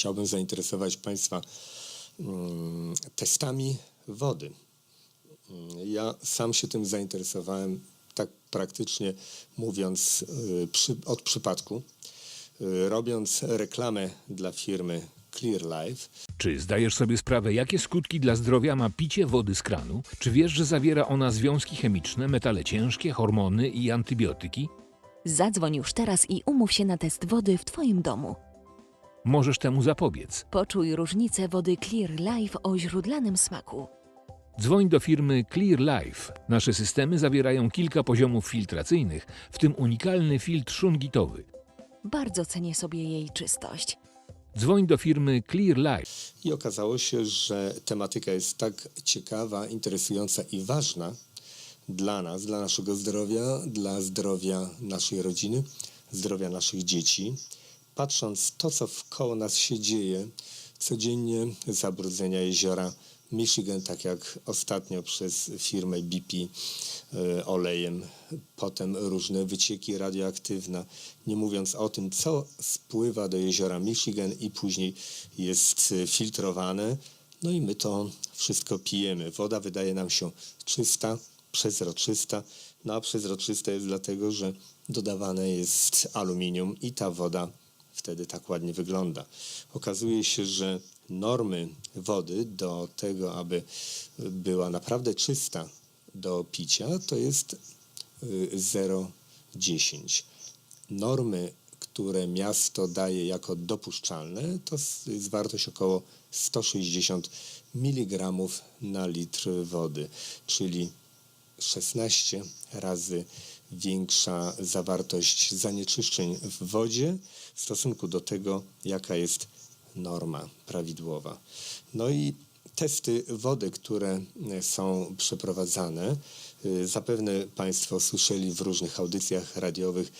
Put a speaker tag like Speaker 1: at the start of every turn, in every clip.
Speaker 1: chciałbym zainteresować Państwa mm, testami wody. Mm, Ja sam się tym zainteresowałem, tak praktycznie mówiąc, y, przy, od przypadku, y, robiąc reklamę dla firmy Clear Life.
Speaker 2: Czy zdajesz sobie sprawę, jakie skutki dla zdrowia ma picie wody z kranu? Czy wiesz, że zawiera ona związki chemiczne, metale ciężkie, hormony i antybiotyki?
Speaker 3: Zadzwoń już teraz i umów się na test wody w Twoim domu.
Speaker 2: Możesz temu zapobiec.
Speaker 3: Poczuj różnicę wody Clear Life o źródlanym smaku.
Speaker 2: Dzwoń do firmy Clear Life. Nasze systemy zawierają kilka poziomów filtracyjnych, w tym unikalny filtr szungitowy.
Speaker 3: Bardzo cenię sobie jej czystość.
Speaker 2: Dzwoń do firmy Clear Life.
Speaker 1: I okazało się, że tematyka jest tak ciekawa, interesująca i ważna dla nas, dla naszego zdrowia, dla zdrowia naszej rodziny, zdrowia naszych dzieci. Patrząc to, co wkoło nas się dzieje, codziennie zabrudzenia jeziora Michigan, tak jak ostatnio przez firmę BP e, olejem, potem różne wycieki radioaktywne, nie mówiąc o tym, co spływa do jeziora Michigan i później jest filtrowane. No i my to wszystko pijemy. Woda wydaje nam się czysta, przezroczysta, no a przezroczysta jest dlatego, że dodawane jest aluminium i ta woda wtedy tak ładnie wygląda. Okazuje się, że normy wody do tego, aby była naprawdę czysta do picia, to jest y, 0,10. Normy, które miasto daje jako dopuszczalne, to jest wartość około 160 mg na litr wody, czyli 16 razy większa zawartość zanieczyszczeń w wodzie w stosunku do tego, jaka jest norma prawidłowa. No i testy wody, które e, są przeprowadzane, y, zapewne Państwo słyszeli w różnych audycjach radiowych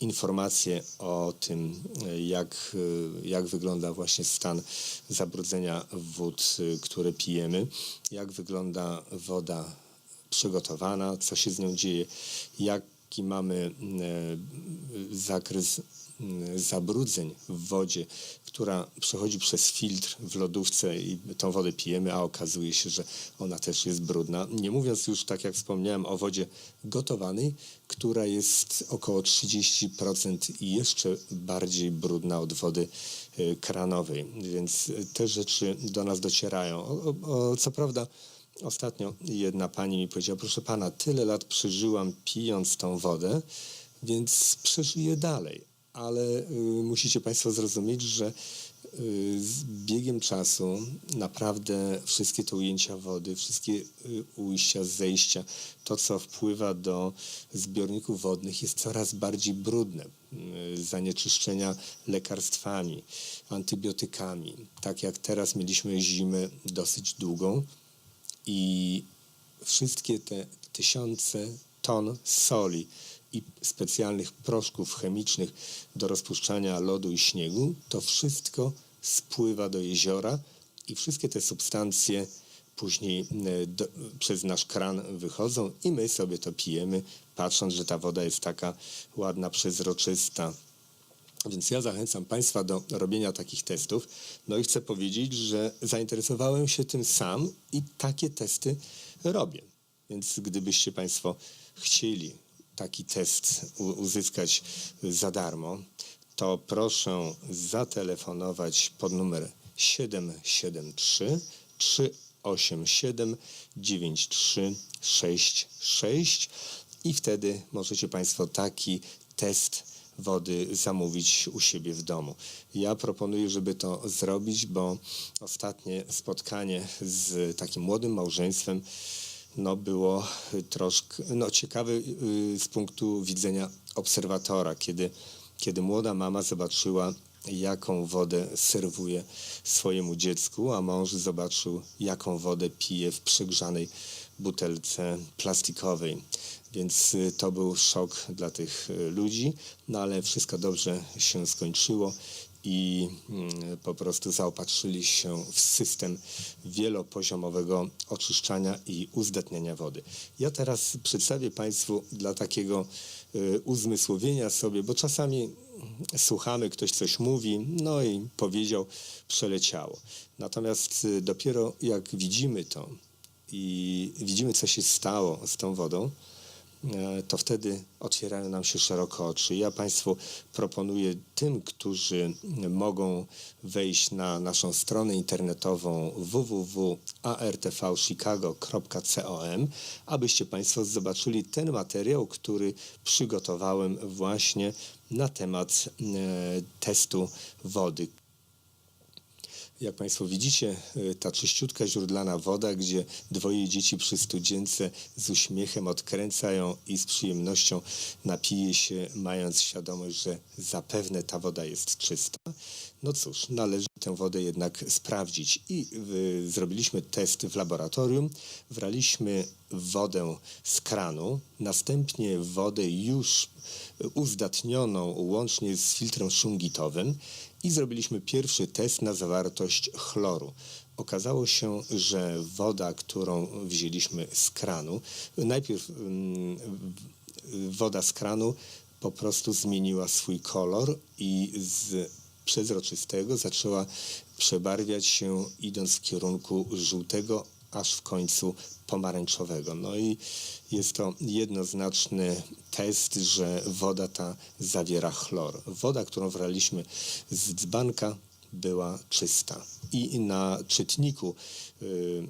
Speaker 1: informacje o tym, e, jak, jak wygląda właśnie stan zabrudzenia wód, które pijemy, jak wygląda woda przygotowana, co się z nią dzieje, jaki mamy e, zakres m, zabrudzeń w wodzie, która przechodzi przez filtr w lodówce i tą wodę pijemy, a okazuje się, że ona też jest brudna. Nie mówiąc już, tak jak wspomniałem, o wodzie gotowanej, która jest około 30% i jeszcze bardziej brudna od wody e, kranowej. Więc e, te rzeczy do nas docierają. O, o, co prawda, Ostatnio jedna pani mi powiedziała, proszę pana, tyle lat przeżyłam pijąc tą wodę, więc przeżyję dalej. Ale y, musicie państwo zrozumieć, że y, z biegiem czasu naprawdę wszystkie te ujęcia wody, wszystkie y, ujścia, zejścia, to co wpływa do zbiorników wodnych jest coraz bardziej brudne. Y, zanieczyszczenia lekarstwami, antybiotykami. Tak jak teraz mieliśmy zimę dosyć długą, i wszystkie te tysiące ton soli i specjalnych proszków chemicznych do rozpuszczania lodu i śniegu, to wszystko spływa do jeziora i wszystkie te substancje później e, do, przez nasz kran wychodzą i my sobie to pijemy, patrząc, że ta woda jest taka ładna, przezroczysta. Więc ja zachęcam Państwa do robienia takich testów. No i chcę powiedzieć, że zainteresowałem się tym sam i takie testy robię. Więc gdybyście Państwo chcieli taki test uzyskać za darmo, to proszę zatelefonować pod numer 773 387 9366 i wtedy możecie Państwo taki test wody zamówić u siebie w domu. Ja proponuję, żeby to zrobić, bo ostatnie spotkanie z takim młodym małżeństwem no, było troszkę no, ciekawe y, z punktu widzenia obserwatora, kiedy, kiedy młoda mama zobaczyła, jaką wodę serwuje swojemu dziecku, a mąż zobaczył, jaką wodę pije w przegrzanej butelce plastikowej. Więc y, to był szok dla tych y, ludzi, no ale wszystko dobrze się skończyło i mm, po prostu zaopatrzyli się w system wielopoziomowego oczyszczania i uzdatniania wody. Ja teraz przedstawię Państwu dla takiego y, uzmysłowienia sobie, bo czasami słuchamy, ktoś coś mówi, no i powiedział, przeleciało. Natomiast dopiero jak widzimy to i widzimy, co się stało z tą wodą, e, to wtedy otwierają nam się szeroko oczy. Ja Państwu proponuję tym, którzy mogą wejść na naszą stronę internetową www.artvchicago.com, abyście Państwo zobaczyli ten materiał, który przygotowałem właśnie na temat e, testu wody, jak Państwo widzicie, y, ta czyściutka źródlana woda, gdzie dwoje dzieci przy studzience z uśmiechem odkręcają i z przyjemnością napije się, mając świadomość, że zapewne ta woda jest czysta. No cóż, należy tę wodę jednak sprawdzić. I y, zrobiliśmy test w laboratorium, wraliśmy wodę z kranu, następnie wodę już uzdatnioną łącznie z filtrem szungitowym i zrobiliśmy pierwszy test na zawartość chloru. Okazało się, że woda, którą wzięliśmy z kranu, najpierw mm, woda z kranu po prostu zmieniła swój kolor i z przezroczystego zaczęła przebarwiać się idąc w kierunku żółtego, aż w końcu pomarańczowego. No i jest to jednoznaczny test, że woda ta zawiera chlor. Woda, którą wraliśmy z dzbanka była czysta. I na czytniku y,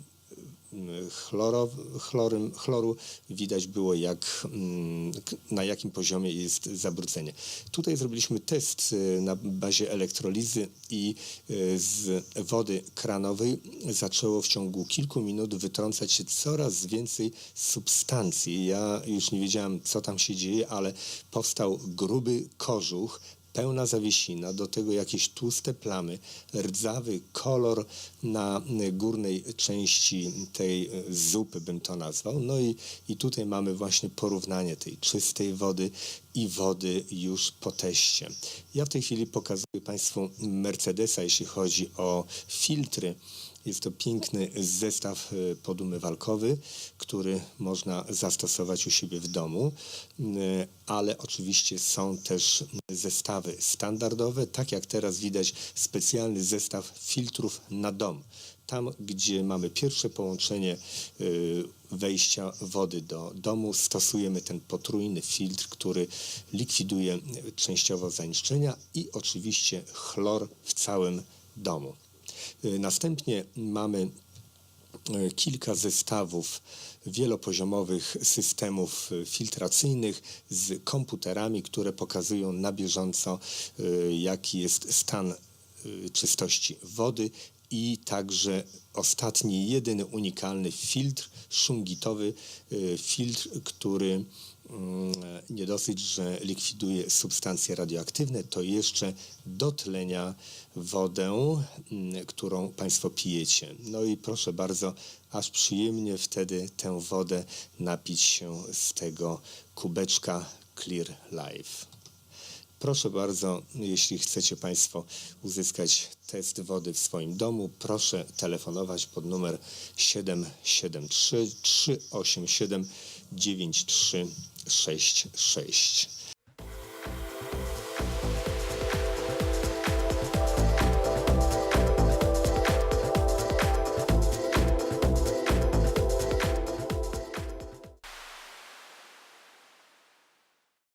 Speaker 1: chloro, chlorym, chloru widać było, jak, mm, na jakim poziomie jest zabrudzenie. Tutaj zrobiliśmy test y, na bazie elektrolizy i y, z wody kranowej zaczęło w ciągu kilku minut wytrącać się coraz więcej substancji. Ja już nie wiedziałem, co tam się dzieje, ale powstał gruby kożuch, pełna zawiesina, do tego jakieś tłuste plamy, rdzawy kolor na górnej części tej y, zupy, bym to nazwał. No i, i tutaj mamy właśnie porównanie tej czystej wody i wody już po teście. Ja w tej chwili pokazuję Państwu Mercedesa, jeśli chodzi o filtry. Jest to piękny zestaw y, podumywalkowy, który można zastosować u siebie w domu, y, ale oczywiście są też zestawy standardowe, tak jak teraz widać specjalny zestaw filtrów na dom. Tam, gdzie mamy pierwsze połączenie y, wejścia wody do domu, stosujemy ten potrójny filtr, który likwiduje y, częściowo zanieczyszczenia i oczywiście chlor w całym domu. Y, Następnie mamy e, kilka zestawów wielopoziomowych systemów e, filtracyjnych z komputerami, które pokazują na bieżąco, jaki jest stan czystości wody i także ostatni, jedyny unikalny filtr szungitowy, e, filtr, który mm, nie dosyć, że likwiduje substancje radioaktywne, to jeszcze dotlenia wodę, mm, którą Państwo pijecie. No i proszę bardzo, aż przyjemnie wtedy tę wodę napić się z tego kubeczka Clear Life. Proszę bardzo, jeśli chcecie Państwo uzyskać test wody w swoim domu, proszę telefonować pod numer 773 387 9366.